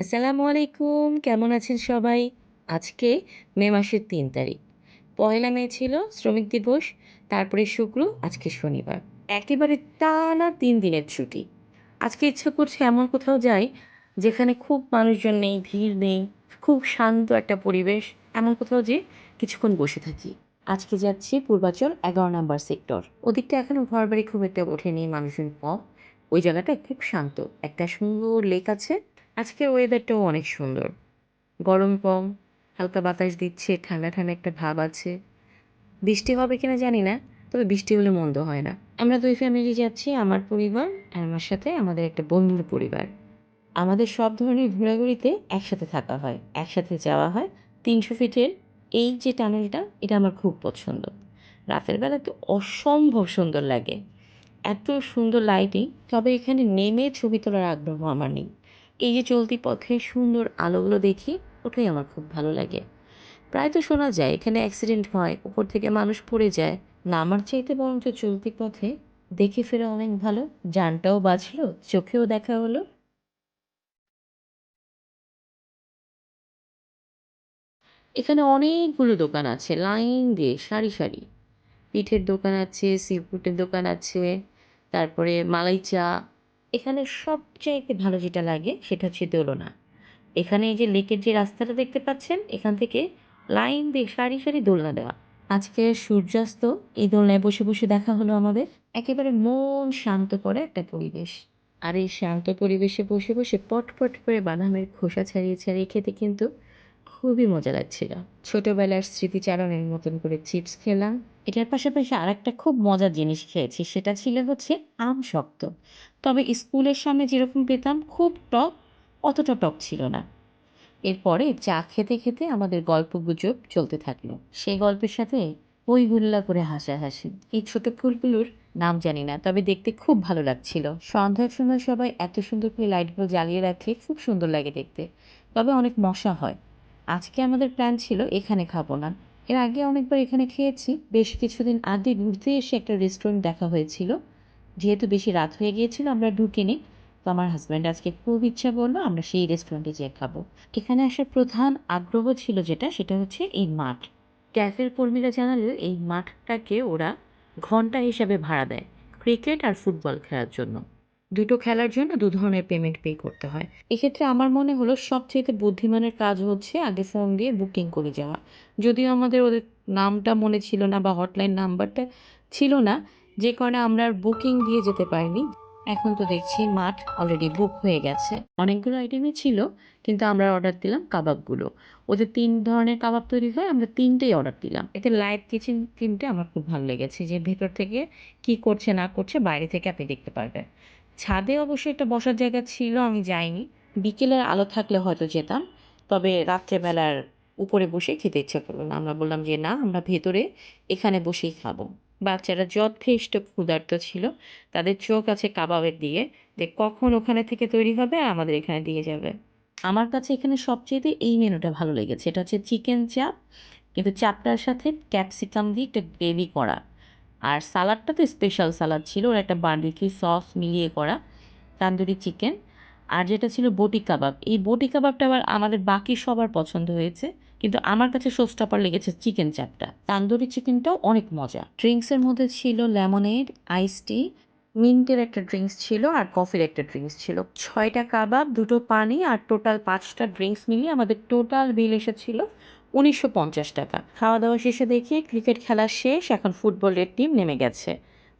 আসসালামু আলাইকুম, কেমন আছেন সবাই? আজকে মে মাসের তিন তারিখ। পয়লা মে ছিল শ্রমিক দিবস, তারপরে শুক্র, আজকে শনিবার। একেবারে টানা তিন দিনের ছুটি। আজকে ইচ্ছা করছে এমন কোথাও যাই, যেখানে খুব মানুষজন নেই, ভিড় নেই, খুব শান্ত একটা পরিবেশ, এমন কোথাও যে কিছুক্ষণ বসে থাকি। আজকে যাচ্ছি পূর্বাচল এগারো নাম্বার সেক্টর। ওদিকটা এখনও ঘর বাড়ি খুব একটা ওঠেনি, মানুষজন কম। ওই জায়গাটা খুব শান্ত। একটা সুন্দর লেক আছে আজকের ওয়েদারটাও অনেক সুন্দর। গরম কম, হালকা বাতাস দিচ্ছে, ঠান্ডা ঠান্ডা একটা ভাব আছে। বৃষ্টি হবে কিনা জানি না, তবে বৃষ্টি হলে মন্দ হয় না। আমরা দুই ফ্যামিলি যাচ্ছি, আমার পরিবার আর আমার সাথে আমাদের একটা বন্ধুর পরিবার। আমাদের সব ধরনের ঘোরাঘুরিতে একসাথে থাকা হয়, একসাথে যাওয়া হয়। তিনশো ফিটের এই যে টানেলটা, এটা আমার খুব পছন্দ। রাতের বেলা তো অসম্ভব সুন্দর লাগে। এত সুন্দর লাইটিং তবে এখানে নেমে ছবি তোলার আগ্রহ আমার নেই। এই যে চলতি পথে সুন্দর আলোগুলো দেখি, ওটাই আমার খুব ভালো লাগে। প্রায় তো শোনা যায়, এখানে অ্যাক্সিডেন্ট হয় উপর থেকে মানুষ পড়ে যায়। নামার চাইতে বরঞ্চ চলতি পথে দেখে ফেরা অনেক ভালো। যানটাও বাঁচলো, চোখেও দেখা হলো। এখানে অনেকগুলো দোকান আছে, লাইন দিয়ে সারি সারি। পিঠের দোকান আছে সিফুডের দোকান আছে, তারপরে মালাই চা এখানে সবচেয়ে ভালো যেটা লাগে, সেটা হচ্ছে দোলনা। এখানে এই যে লেকের যে রাস্তাটা দেখতে পাচ্ছেন, এখান থেকে লাইন দিয়ে সারি সারি দোলনা দেওয়া। আজকে সূর্যাস্ত, এই দোলনায় বসে বসে দেখা হলো আমাদের। একেবারে মন শান্ত করে একটা পরিবেশ। আর এই শান্ত পরিবেশে বসে বসে পট পট করে বাদামের খোসা ছাড়িয়ে ছাড়িয়ে খেতে কিন্তু খুবই মজা লাগছিল। ছোটোবেলার স্মৃতিচারণের মতন করে চিপস খেলাম। এটার পাশাপাশি আর একটা খুব মজার জিনিস খেয়েছি, সেটা ছিল হচ্ছে আম শক্ত। তবে স্কুলের সামনে যেরকম পেতাম, খুব টক, অতটা টক ছিল না। এরপরে চা খেতে খেতে আমাদের গল্প গুজব চলতে থাকল। সেই গল্পের সাথে হই হুল্লা করে হাসাহাসি। এই ছোট ফুলগুলোর নাম জানি না, তবে দেখতে খুব ভালো লাগছিল। সন্ধ্যার সময় সবাই এত সুন্দর করে লাইটগুলো জ্বালিয়ে রাখলে খুব সুন্দর লাগে দেখতে। তবে অনেক মশা হয়। আজকে আমাদের প্ল্যান ছিল এখানে খাব না। এর আগে অনেকবার এখানে খেয়েছি, বেশ কিছুদিন আগে ঘুরতে এসে একটা রেস্টুরেন্ট দেখা হয়েছিল। যেহেতু বেশি রাত হয়ে গিয়েছিল, আমরা ঢুকিনি। তো আমার হাজব্যান্ড আজকে খুব ইচ্ছা করল আমরা সেই রেস্টুরেন্টে যেয়ে খাব। এখানে আসার প্রধান আগ্রহ ছিল যেটা, সেটা হচ্ছে এই মাঠ। ক্যাফের কর্মীরা জানালে, এই মাঠটাকে ওরা ঘণ্টা হিসাবে ভাড়া দেয় ক্রিকেট আর ফুটবল খেলার জন্য। দুটো খেলার জন্য দু ধরনের পেমেন্ট পে করতে হয়। এক্ষেত্রে আমার মনে হলো সবচেয়ে বুদ্ধিমানের কাজ হচ্ছে আগে ফোন দিয়ে বুকিং করে যাওয়া। যদিও আমাদের ওদের নামটা মনে ছিল না বা হটলাইন নাম্বারটা ছিল না, যে কারণে আমরা বুকিং দিয়ে যেতে পারিনি। এখন তো দেখছি মাঠ অলরেডি বুক হয়ে গেছে। অনেকগুলো আইটেমই ছিল, কিন্তু আমরা অর্ডার দিলাম কাবাবগুলো। ওদের তিন ধরনের কাবাব তৈরি হয়, আমরা তিনটেই অর্ডার দিলাম। এতে লাইভ কিচেন টিমটা আমার খুব ভালো লেগেছে, যে ভেতর থেকে কি করছে, না করছে, বাইরে থেকে আপনি দেখতে পারবেন। ছাদে অবশ্যই একটা বসার জায়গা ছিল, আমি যাইনি। বিকেলের আলো থাকলে হয়তো যেতাম, তবে রাত্রেবেলার উপরে বসে খেতে ইচ্ছা করল আমরা বললাম যে, না, আমরা ভেতরে এখানে বসেই খাব। বাচ্চারা যথেষ্ট ক্ষুধার্ত ছিল। তাদের চোখ আছে কাবাবের দিয়ে। যে কখন ওখানে থেকে তৈরি হবে, আমাদের এখানে দিয়ে যাবে। আমার কাছে এখানে সবচেয়ে এই মেনুটা ভালো লেগেছে। এটা হচ্ছে চিকেন চাপ, কিন্তু চাপটার সাথে ক্যাপসিকাম দিয়ে একটা গ্রেভি করা। আর সালাডটা তো স্পেশাল সালাদ ছিল। ওর একটা বার্বিকিউ সস মিলিয়ে করা। তান্দুরি চিকেন আর যেটা ছিল বটি কাবাব। এই বটি কাবাবটা আবার আমাদের বাকি সবার পছন্দ হয়েছে, কিন্তু আমার কাছে সোস্টাপার লেগেছে চিকেন চাপটা তান্দুরি চিকেনটাও অনেক মজা। ড্রিঙ্কসের মধ্যে ছিল লেমনেড আইস টি মিন্টের একটা ড্রিঙ্কস ছিল আর কফির একটা ড্রিঙ্কস ছিল। ছয়টা কাবাব, দুটো পানি আর টোটাল পাঁচটা ড্রিঙ্কস মিলিয়ে আমাদের টোটাল বিল এসেছিল উনিশশো পঞ্চাশ টাকা। খাওয়া দাওয়া শেষে দেখি ক্রিকেট খেলা শেষ, এখন ফুটবলের টিম নেমে গেছে।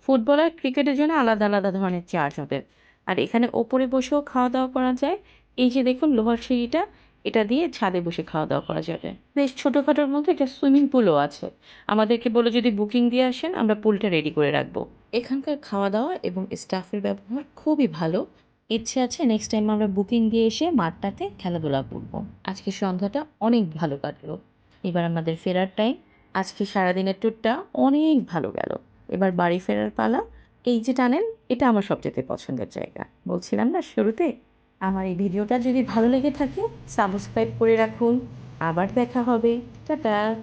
ফুটবল আর ক্রিকেটের জন্য আলাদা আলাদা ধরনের চার্জ হবে আর এখানে ওপরে বসেও খাওয়া দাওয়া করা যায়। এই যে দেখুন লোহার সিঁড়িটা, এটা দিয়ে ছাদে বসে খাওয়া দাওয়া করা যাবে। বেশ ছোটোখাটোর মধ্যে একটা সুইমিং পুলও আছে। আমাদেরকে বলে যদি বুকিং দিয়ে আসেন, আমরা পুলটা রেডি করে রাখব। এখানকার খাওয়া দাওয়া এবং স্টাফের ব্যবহার খুবই ভালো। ইচ্ছে আছে নেক্সট টাইম আমরা বুকিং দিয়ে এসে মাঠটাতে খেলাধুলা করব। আজকে সন্ধ্যাটা অনেক ভালো কাটলো। এবার আমাদের ফেরার টাইম। আজকে সারাদিনের ট্যুরটা অনেক ভালো গেল। এবার বাড়ি ফেরার পালা। এই যে টানেন এটা আমার সবচেয়ে পছন্দের জায়গা। বলছিলাম না শুরুতে, আমার এই ভিডিওটা যদি ভালো লেগে থাকে সাবস্ক্রাইব করে রাখুন। আবার দেখা হবে। টাটা।